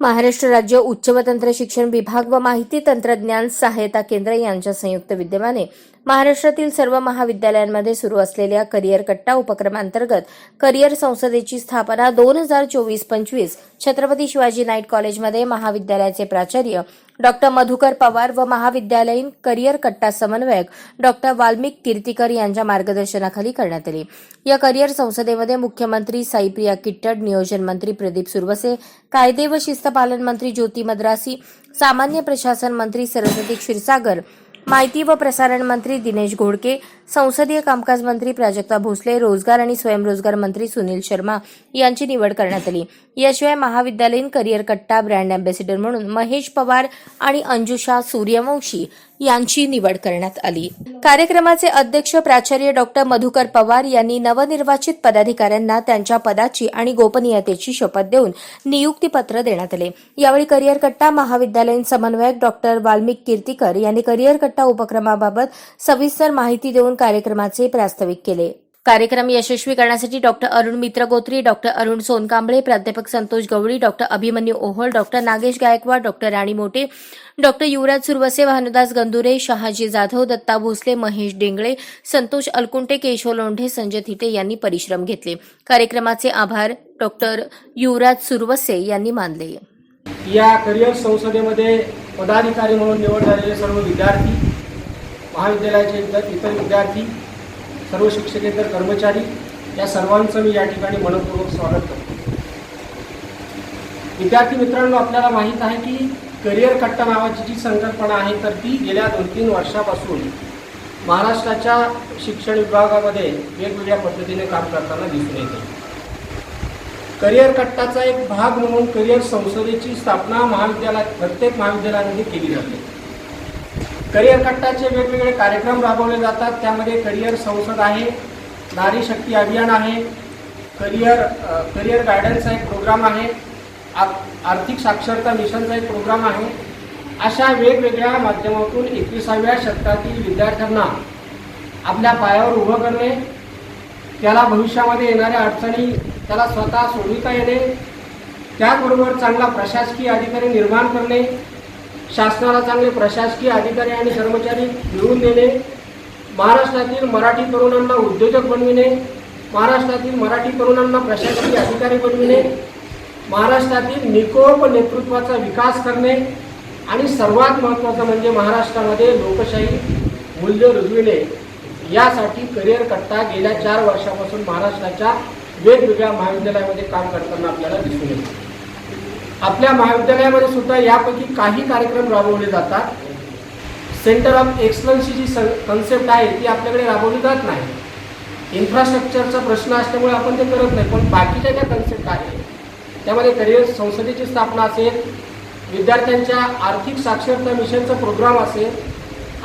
महाराष्ट्र राज्य उच्च व तंत्र शिक्षण विभाग व माहिती तंत्रज्ञान सहायता केंद्र यांच्या संयुक्त विद्यमाने महाराष्ट्रातील सर्व महाविद्यालयांमध्ये सुरू असलेल्या करिअर कट्टा उपक्रमांतर्गत करिअर संसदेची स्थापना दोन हजार चोवीस पंचवीस छत्रपती शिवाजी नाईट कॉलेजमध्ये महाविद्यालयाचे प्राचार्य डॉक्टर मधुकर पवार व महाविद्यालयीन करिअर कट्टा समन्वयक डॉक्टर वाल्मिक कीर्तीकर यांच्या मार्गदर्शनाखाली करण्यात आली. या करिअर संसदेमध्ये मुख्यमंत्री साईप्रिया किट्टड नियोजन मंत्री प्रदीप सुरवसे कायदे व शिस्तपालन मंत्री ज्योती मद्रासी सामान्य प्रशासन मंत्री सरस्वती क्षीरसागर माहिती व प्रसारण मंत्री दिनेश घोडके संसदीय कामकाज मंत्री प्राजक्ता भोसले रोजगार आणि स्वयंरोजगार मंत्री सुनील शर्मा यांची निवड करण्यात आली. याशिवाय महाविद्यालयीन करिअर कट्टा ब्रँड अँबॅसिडर म्हणून महेश पवार आणि अंजुषा सूर्यवंशी यांची निवड करण्यात आली. कार्यक्रमाचे अध्यक्ष प्राचार्य डॉक्टर मधुकर पवार यांनी नवनिर्वाचित पदाधिकाऱ्यांना त्यांच्या पदाची आणि गोपनीयतेची शपथ देऊन नियुक्तीपत्र देण्यात आले. यावेळी करिअर कट्टा महाविद्यालयीन समन्वयक डॉक्टर वाल्मिक कीर्तीकर यांनी करिअर कट्टा उपक्रमाबाबत सविस्तर माहिती देऊन कार्यक्रमाचे प्रास्ताविक केले. कार्यक्रम यशस्वी करण्यासाठी डॉक्टर अरुण मित्र गोत्री डॉक्टर अरुण सोनकांबळे प्राध्यापक Santosh Gawali doctor Abhimanyu Ohol doctor Nagesh Gaikwad doctor Rani Mote doctor Yuvraj Suravase Bhanudas Gandure Shahaji Jadhav Datta Bhosale Mahesh Dengale Santosh Alkunte Keshav Londhe Sanjay Thite यांनी परिश्रम घेतले. कार्यक्रमाचे आभार डॉक्टर युवराज सुरवसे यांनी मानले. या करिअर संसदेमध्ये पदाधिकारी म्हणून निवड झालेले सर्व विद्यार्थी महाविद्यालयाचे इतर इतर विद्यार्थी सर्व शिक्षकेतर कर्मचारी या सर्वांचं मी या ठिकाणी मनपूर्वक स्वागत करतो. विद्यार्थी मित्रांनो आपल्याला माहीत आहे की करिअर कट्टा नावाची जी संकल्पना आहे तर ती गेल्या दोन तीन वर्षापासून महाराष्ट्राच्या शिक्षण विभागामध्ये वेगवेगळ्या पद्धतीने काम करताना दिसून येते. करिअर कट्टाचा एक भाग म्हणून करिअर संसदेची स्थापना महाविद्यालयात प्रत्येक महाविद्यालयामध्ये केली जाते. करिअर कट्टाचे वेगवेगळे कार्यक्रम राबवले जातात. त्यामध्ये करिअर संसद आहे नारी शक्ती अभियान आहे करिअर करिअर गायडन्सचा एक प्रोग्राम आहे आ आर्थिक साक्षरता मिशनचा एक प्रोग्राम आहे. अशा वेगवेगळ्या माध्यमातून एकविसाव्या शतकातील विद्यार्थ्यांना आपल्या पायावर उभं करणे त्याला भविष्यामध्ये येणाऱ्या अडचणी त्याला स्वतः सोडविता येणे त्याचबरोबर चांगला प्रशासकीय अधिकारी निर्माण करणे शासनाला चांगले प्रशासकीय अधिकारी आणि कर्मचारी मिळवून देणे महाराष्ट्रातील मराठी तरुणांना उद्योजक बनविणे महाराष्ट्रातील मराठी तरुणांना प्रशासकीय अधिकारी बनविणे महाराष्ट्रातील निकोप नेतृत्वाचा विकास करणे आणि सर्वात महत्त्वाचं म्हणजे महाराष्ट्रामध्ये लोकशाही मूल्य रुजविणे. यासाठी करिअर कट्टा गेल्या चार वर्षापासून महाराष्ट्राच्या वेगवेगळ्या महाविद्यालयामध्ये काम करताना आपल्याला दिसून येतो. आपल्या महाविद्यालयामध्ये सुद्धा यापैकी काही कार्यक्रम राबवले जातात. सेंटर ऑफ एक्सलन्सची जी कन्सेप्ट आहे ती आपल्याकडे राबवली जात नाही. इन्फ्रास्ट्रक्चरचा प्रश्न असल्यामुळे आपण ते करत नाही पण बाकीच्या ज्या कन्सेप्ट आहेत त्यामध्ये करिअर संसदेची स्थापना असेल विद्यार्थ्यांच्या आर्थिक साक्षरता मिशनचा प्रोग्राम असेल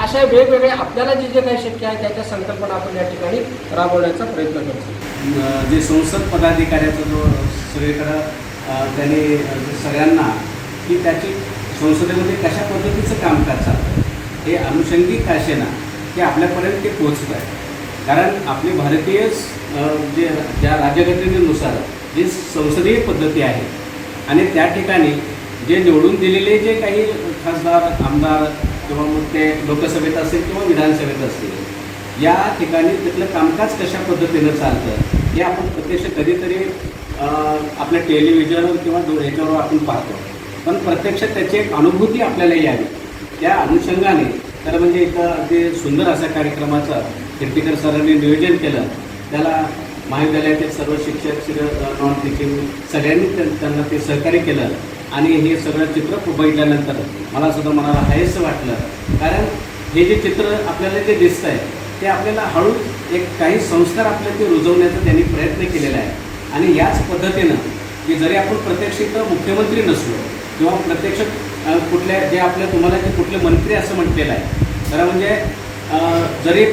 अशा वेगवेगळे आपल्याला जे जे काही शक्य आहे त्याच्या संकल्पना आपण या ठिकाणी राबवण्याचा प्रयत्न करतो. जे संसद पदाधिकाऱ्याचा जो सगळीकडं त्यांनी सगळ्यांना की त्याची संसदेमध्ये कशा पद्धतीचं कामकाज चालतं? हे अनुषंगिक असेना ते आपल्यापर्यंत ते पोचत आहे. कारण आपली भारतीय जे ज्या राज्यघटनेनुसार जी संसदीय पद्धती आहे आणि त्या ठिकाणी जे निवडून दिलेले जे काही खासदार आमदार किंवा मग ते लोकसभेत असेल किंवा विधानसभेत असतील या ठिकाणी तिथलं कामकाज कशा पद्धतीनं चालतं हे आपण प्रत्यक्ष कधीतरी आपल्या टेलिव्हिजनवर किंवा ह्याच्यावर आपण पाहतो. पण प्रत्यक्ष त्याची एक अनुभूती आपल्याला यावी. त्या अनुषंगाने तर म्हणजे एक अगदी सुंदर अशा कार्यक्रमाचं कीर्तिकर सरांनी नियोजन केलं. त्याला महाविद्यालयातील सर्व शिक्षक नॉन टीचिंग सगळ्यांनी त्यांना ते सहकार्य केलं. आणि हे सगळं चित्र बघितल्यानंतर मला सुद्धा मनाला हायस वाटलं. कारण हे जे चित्र आपल्याला जे दिसतं आहे ते आपल्याला हळू एक काही संस्कार आपल्या ते रुजवण्याचा त्यांनी प्रयत्न केलेला आहे. आणि याच पद्धतीनं की जरी आपण प्रत्यक्ष इथं मुख्यमंत्री नसलो किंवा प्रत्यक्ष कुठल्या जे आपल्या तुम्हाला जे कुठले मंत्री असं म्हटलेलं आहे खरं म्हणजे जरी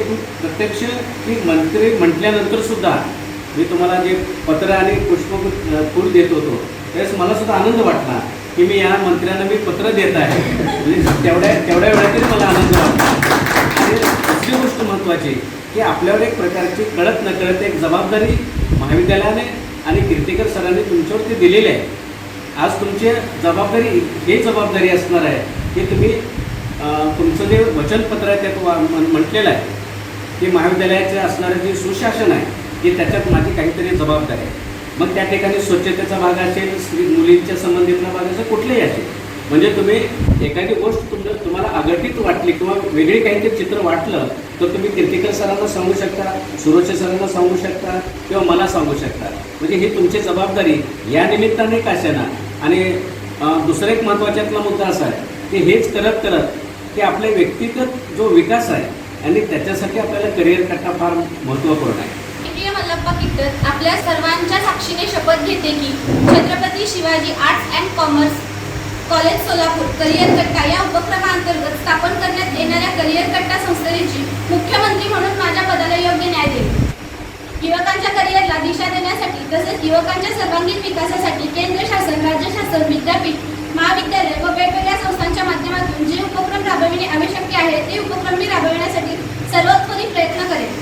प्रत्यक्ष की मंत्री म्हटल्यानंतर सुद्धा मी तुम्हाला जे पत्र आणि पुष्प फूल देत होतो त्यावेळेस मला सुद्धा आनंद वाटला की मी या मंत्र्यांना मी पत्र देत आहे. म्हणजे तेवढ्या तेवढ्या वेळातच मला आनंद वाटला. आणि दुसरी गोष्ट महत्त्वाची की आपल्यावर एक प्रकारची कळत नकळत एक जबाबदारी महाविद्यालयाने आणि कीर्तिकर सरांनी तुमच्यावरती दिलेले आहे. आज तुमची जबाबदारी हे जबाबदारी असणार आहे की तुम्ही तुमचं जे वचनपत्र आहे त्यात वा- म्हटलेलं आहे. की महाविद्यालयाचे असणारं जे सुशासन आहे ते त्याच्यात माझी काहीतरी जबाबदारी आहे. मग त्या ठिकाणी स्वच्छतेचा भाग असेल स्त्री मुलींच्या संबंधितला भाग असेल कुठलेही असेल. म्हणजे तुम्ही एखादी गोष्ट तुमच्या तुम्हाला अगटित वाटली किंवा वेगळी काहीतरी चित्र वाटलं तर तुम्ही कीर्तिकर सरांना सांगू शकता सुरक्षा सरांना सांगू शकता किंवा मला सांगू शकता. म्हणजे ही तुमची जबाबदारी या निमित्ताने काशाना आणि दुसरा एक महत्त्वाच्यातला मुद्दा असा आहे की हेच करत करत की आपले व्यक्तिगत जो विकास आहे आणि त्याच्यासाठी आपल्याला करिअर कट्टा फार महत्त्वपूर्ण आहे. मल्लप्पा किट्टर आपल्या सर्वांच्या साक्षीने शपथ घेते की Chhatrapati Shivaji arts and commerce college Solapur career Katta या उपक्रमांतर्गत स्थापन करण्यात येणाऱ्या करिअर कट्टा संस्थेची मुख्यमंत्री म्हणून माझ्या पदाला योग्य न्याय देईल. युवकांच्या करिअरला दिशा देण्यासाठी तसेच युवकांच्या सर्वांगीण विकासासाठी केंद्र शासन राज्य शासन विद्यापीठ महाविद्यालय व वेगवेगळ्या संस्थांच्या माध्यमातून जे उपक्रम राबविणे आवश्यक आहे ते उपक्रम मी राबविण्यासाठी सर्वोत्तरी प्रयत्न करेन.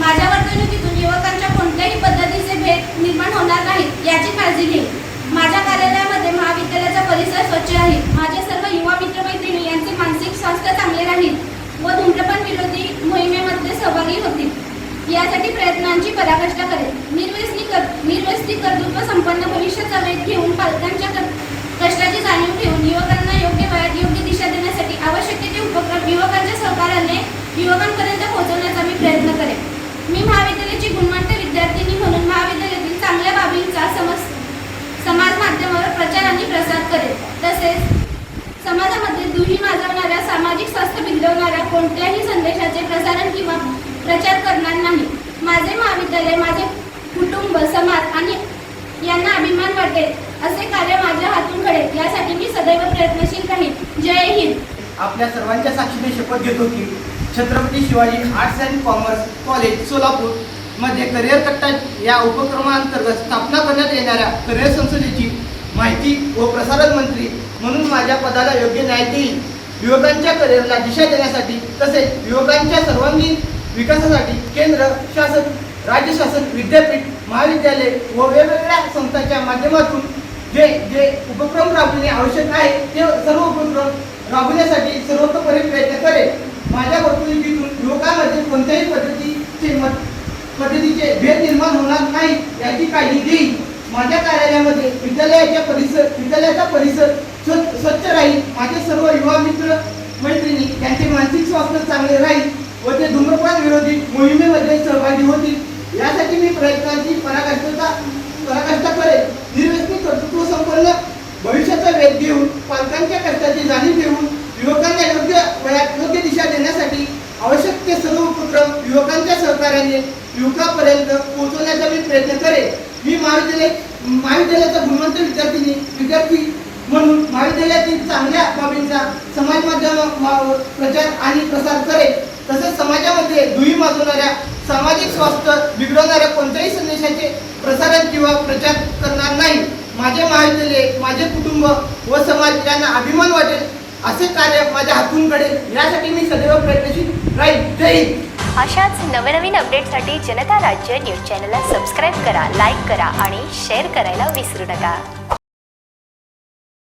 माझ्या वर्तणुकीतून युवकांच्या कोणत्याही पद्धतीचे भेद निर्माण होणार नाहीत याची काळजी घेईन. माझ्या कार्यालयामध्ये महाविद्यालयाचा परिसर स्वच्छ राहील. माझे सर्व युवा मित्रमैत्रिणी यांचे मानसिक स्वास्थ्य चांगले राहील व धूम्रपान विरोधी मोहिमेमध्ये सहभागी होतील यासाठी प्रयत्नांची पराकाष्ठा करेल. निर्व्यसनी कर निर्व्यसनी कर्तृत्व संपन्न भविष्य वेध घेऊन पालकांच्या कष्टाची जाणीव ठेवून युवकांना योग्य वयात योग्य दिशा देण्यासाठी आवश्यक ते उपक्रम युवकांच्या सहकार्याने युवकांपर्यंत पोहोचवण्याचा मी प्रयत्न करेन. मी महाविद्यालयाची गुणवंत विद्यार्थिनी म्हणून महाविद्यालयातील चांगल्या बाबींचा समज समाज माध्यमावर प्रचार आणि प्रसार करेल तसेच समाजामध्ये दुही माजवणाऱ्या सामाजिक स्वास्थ्य बिघडवणाऱ्या कोणत्याही संदेशाचे प्रसारण किंवा प्रचार करणार नाही. माझे महाविद्यालय माझे कुटुंब समाज आणि यांना अभिमान वाटेल असे कार्य माझ्या हातून घडेल. यासाठी मी सदैव प्रयत्नशील राहील जय हिंद. आपल्या सर्वांच्या साक्षीने शपथ घेतो की Chhatrapati Shivaji arts and commerce college सोलापूरमध्ये करिअर कट्टा या उपक्रमांतर्गत स्थापना करण्यात येणाऱ्या करिअर संसदेची माहिती व प्रसारण मंत्री म्हणून माझ्या पदाला योग्य न्याय देईल. युवकांच्या करिअरला दिशा देण्यासाठी तसेच युवकांच्या सर्वांगीण विकासासाठी केंद्र शासन राज्य शासन विद्यापीठ महाविद्यालय व वेगवेगळ्या संस्थांच्या माध्यमातून जे जे उपक्रम राबविणे आवश्यक आहे ते सर्व उपक्रम राबविण्यासाठी सर्वतोपरी प्रयत्न करेल. माझ्या वर्तणुकीतून युवकांमध्ये कोणत्याही पद्धतीचे मत पद्धतीचे भेद निर्माण होणार नाही याची काळजी घेईल. माझ्या कार्यालयामध्ये विद्यालयाच्या परिसर विद्यालयाचा परिसर स्वच्छ स्वच्छ राहील. माझे सर्व युवा मित्र मैत्रिणी यांचे मानसिक स्वास्थ्य चांगले राहील व ते धूम्रपान विरोधी मोहिमेमध्ये सहभागी होतील. यासाठी मी प्रयत्नांची पराकाष्ठता पराकाष्ठा करेल. निर्व्यसनी कर्तृत्व संपन्न भविष्याचा वेध घेऊन पालकांच्या कष्टाची जाणीव घेऊन युवकांना योग्य वयात योग्य दिशा देण्यासाठी आवश्यक ते सर्व उपक्रम युवकांच्या सहकार्याने युवकापर्यंत पोहोचवण्याचा मी प्रयत्न करेन मी महाविद्यालय महाविद्यालयाचा गुणवंत विद्यार्थिनी विद्यार्थी म्हणून महाविद्यालयातील चांगल्या बाबींचा समाज माध्यम प्रचार आणि प्रसार करेल. तसेच समाजामध्ये दुही माजवणाऱ्या सामाजिक स्वास्थ्य बिघडवणाऱ्या कोणत्याही संदेशाचे प्रसारण किंवा प्रचार करणार नाही. माझे महाविद्यालय माझे कुटुंब व समाज यांना अभिमान वाटेल असे कार्य माझ्या हातून घडेल. यासाठी मी सदैव प्रयत्नशील राहील. जय हिंद. अशाच नवनवीन अपडेटसाठी जनता राज्य न्यूज चॅनलला सबस्क्राईब करा लाईक करा आणि शेअर करायला विसरू नका.